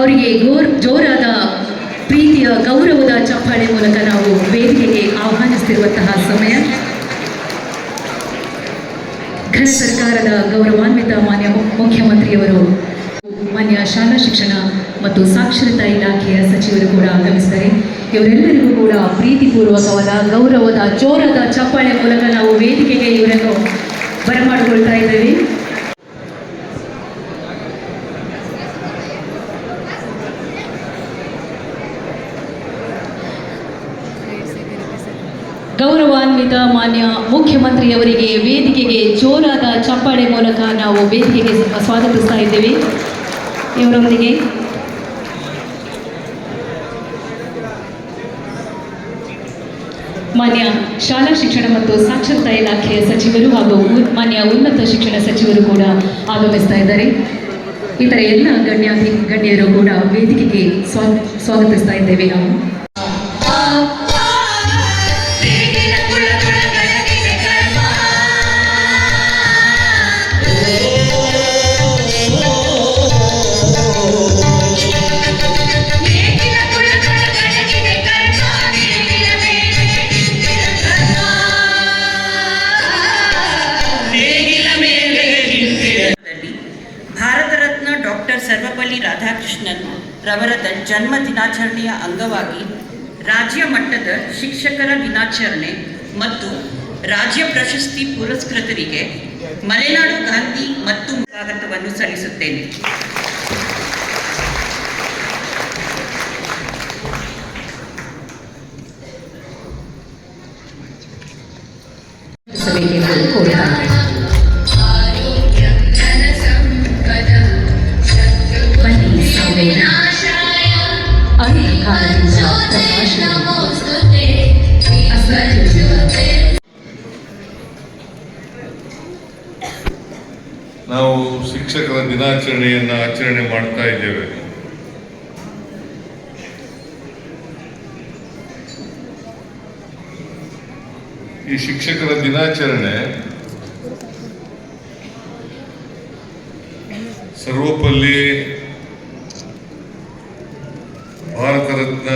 ಅವರಿಗೆ ಗೋರ್ ಜೋರಾದ ಪ್ರೀತಿಯ ಗೌರವದ ಚಪ್ಪಾಳೆ ಮೂಲಕ ನಾವು ವೇದಿಕೆಗೆ ಆಹ್ವಾನಿಸ್ತಿರುವಂತಹ ಸಮಯ. ಘನ ಸರ್ಕಾರದ ಗೌರವಾನ್ವಿತ ಮಾನ್ಯ ಮುಖ್ಯಮಂತ್ರಿಯವರು, ಮಾನ್ಯ ಶಾಲಾ ಶಿಕ್ಷಣ ಮತ್ತು ಸಾಕ್ಷರತಾ ಇಲಾಖೆಯ ಸಚಿವರು ಕೂಡ ಆಗಮಿಸಿದ್ದಾರೆ ಇವರೆಲ್ಲರಿಗೂ ಕೂಡ ಪ್ರೀತಿಪೂರ್ವಕವಾದ, ಗೌರವದ, ಜೋರದ ಚಪ್ಪಾಳೆ ಮೂಲಕ ನಾವು ವೇದಿಕೆಗೆ ಇವರನ್ನು ಬರಮಾಡಿಕೊಳ್ತಾ ಇದ್ದೇವೆ. ಗೌರವಾನ್ವಿತ ಮಾನ್ಯ ಮುಖ್ಯಮಂತ್ರಿಯವರಿಗೆ ವೇದಿಕೆಗೆ ಜೋರಾದ ಚಪ್ಪಾಳೆ ಮೂಲಕ ನಾವು ವೇದಿಕೆಗೆ ಸ್ವಾಗತಿಸ್ತಾ ಇದ್ದೇವೆ. ಇವರೊಂದಿಗೆ ಮಾನ್ಯ ಶಾಲಾ ಶಿಕ್ಷಣ ಮತ್ತು ಸಾಕ್ಷರತಾ ಇಲಾಖೆಯ ಸಚಿವರು ಹಾಗೂ ಮಾನ್ಯ ಉನ್ನತ ಶಿಕ್ಷಣ ಸಚಿವರು ಕೂಡ ಆಗಮಿಸ್ತಾ ಇದ್ದಾರೆ. ಇತರ ಎಲ್ಲ ಗಣ್ಯಾಧಿ, ಗಣ್ಯರು ಕೂಡ ವೇದಿಕೆಗೆ ಸ್ವಾ, ಸ್ವಾಗತಿಸ್ತಾ ಇದ್ದೇವೆ ನಾವು. ಡಾಕ್ಟರ್ ಸರ್ವಪಲ್ಲಿ ರಾಧಾಕೃಷ್ಣನ್ ರವರ ಜನ್ಮ ದಿನಾಚರಣೆಯ ಅಂಗವಾಗಿ ರಾಜ್ಯ ಮಟ್ಟದ ಶಿಕ್ಷಕರ ದಿನಾಚರಣೆ ಮತ್ತು ರಾಜ್ಯ ಪ್ರಶಸ್ತಿ ಪುರಸ್ಕೃತರಿಗೆ ಮಲೆನಾಡು ಗಾಂಧಿ ಮತ್ತು ಸ್ವಾಗತವನ್ನು ಸಲ್ಲಿಸುತ್ತೇನೆ. ನಾವು ಶಿಕ್ಷಕರ ದಿನಾಚರಣೆಯನ್ನು ಆಚರಣೆ ಮಾಡ್ತಾ ಇದ್ದೇವೆ. ಈ ಶಿಕ್ಷಕರ ದಿನಾಚರಣೆ ಸರ್ವಪಲ್ಲಿ ಭಾರತ ರತ್ನ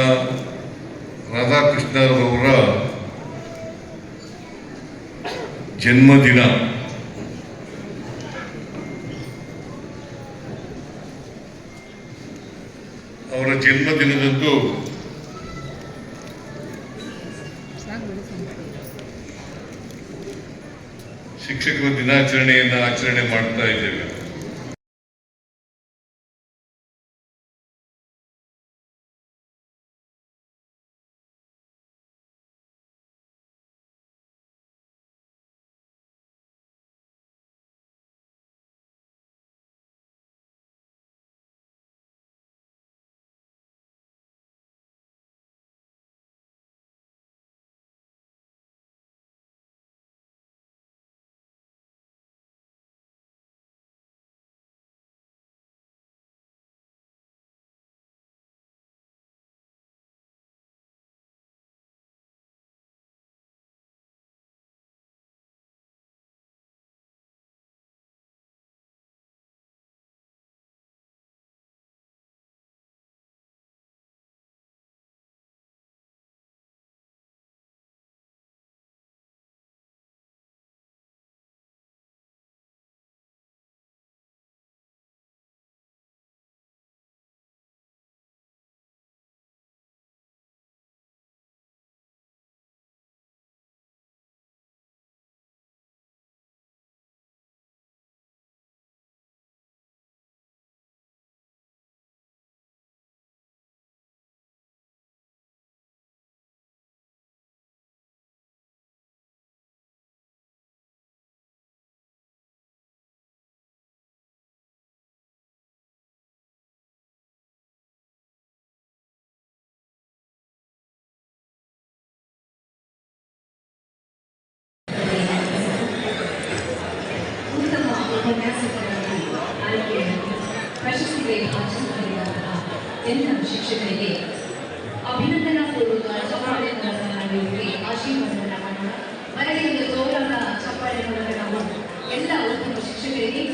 ರಾಧಾಕೃಷ್ಣರವರ ಜನ್ಮದಿನ. ಜನ್ಮದಿನದಂದು ಶಿಕ್ಷಕರ ದಿನಾಚರಣೆಯನ್ನು ಆಚರಣೆ ಮಾಡ್ತಾ ಇದ್ದೇವೆ. ಎಲ್ಲ ಶಿಕ್ಷಕರಿಗೆ ಅಭಿನಂದನಾ ಪೂರ್ವಕ ಚಪ್ಪಾಳೆಗಳನ್ನು ನೀಡಿ ಆಶೀರ್ವಾದವನ್ನು ಮಾಡೋಣ ಮರಳಿಂದ ಗೌರವ ಚಪ್ಪಾಳೆ ನಾವು ಎಲ್ಲ ಉತ್ತಮ ಶಿಕ್ಷಕರಿಗೆ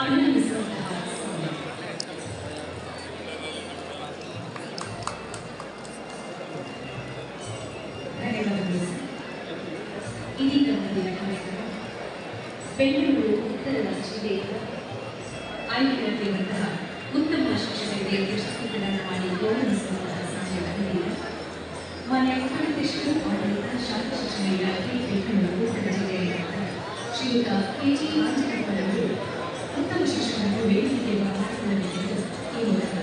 ಅಭಿನಂದಿಸುವಂತಹ ಇದೀಗ ಮುಂದಿನ ಕಾರ್ಯಕ್ರಮ. ಬೆಂಗಳೂರು ಉತ್ತರ ಜಿಲ್ಲೆಯ ಆಯ್ಕೆ ಉತ್ತಮ ಶಿಕ್ಷಕರಿಗೆ ಪ್ರಶಸ್ತಿಗಳನ್ನು ಮಾಡಿ ಗೌರವಿಸುವಂತಹ ಬಂದಿದೆ ಮಾನ್ಯ ಉಪಾಧ್ಯಕ್ಷರು ಆಡಳಿತ, ಶಾಲಾ ಶಿಕ್ಷಣ ಇಲಾಖೆ ಬೆಂಗಳೂರು ಶ್ರೀಯುತ ಕೆ ಜಿ ಆಂಜನೇಯವರು ಉತ್ತಮ ಶಿಕ್ಷಣವನ್ನು ಬೇಡಿಕೆ ಮಾತನಾಡಬೇಕೆಂದು ಈ ಮೂಲಕ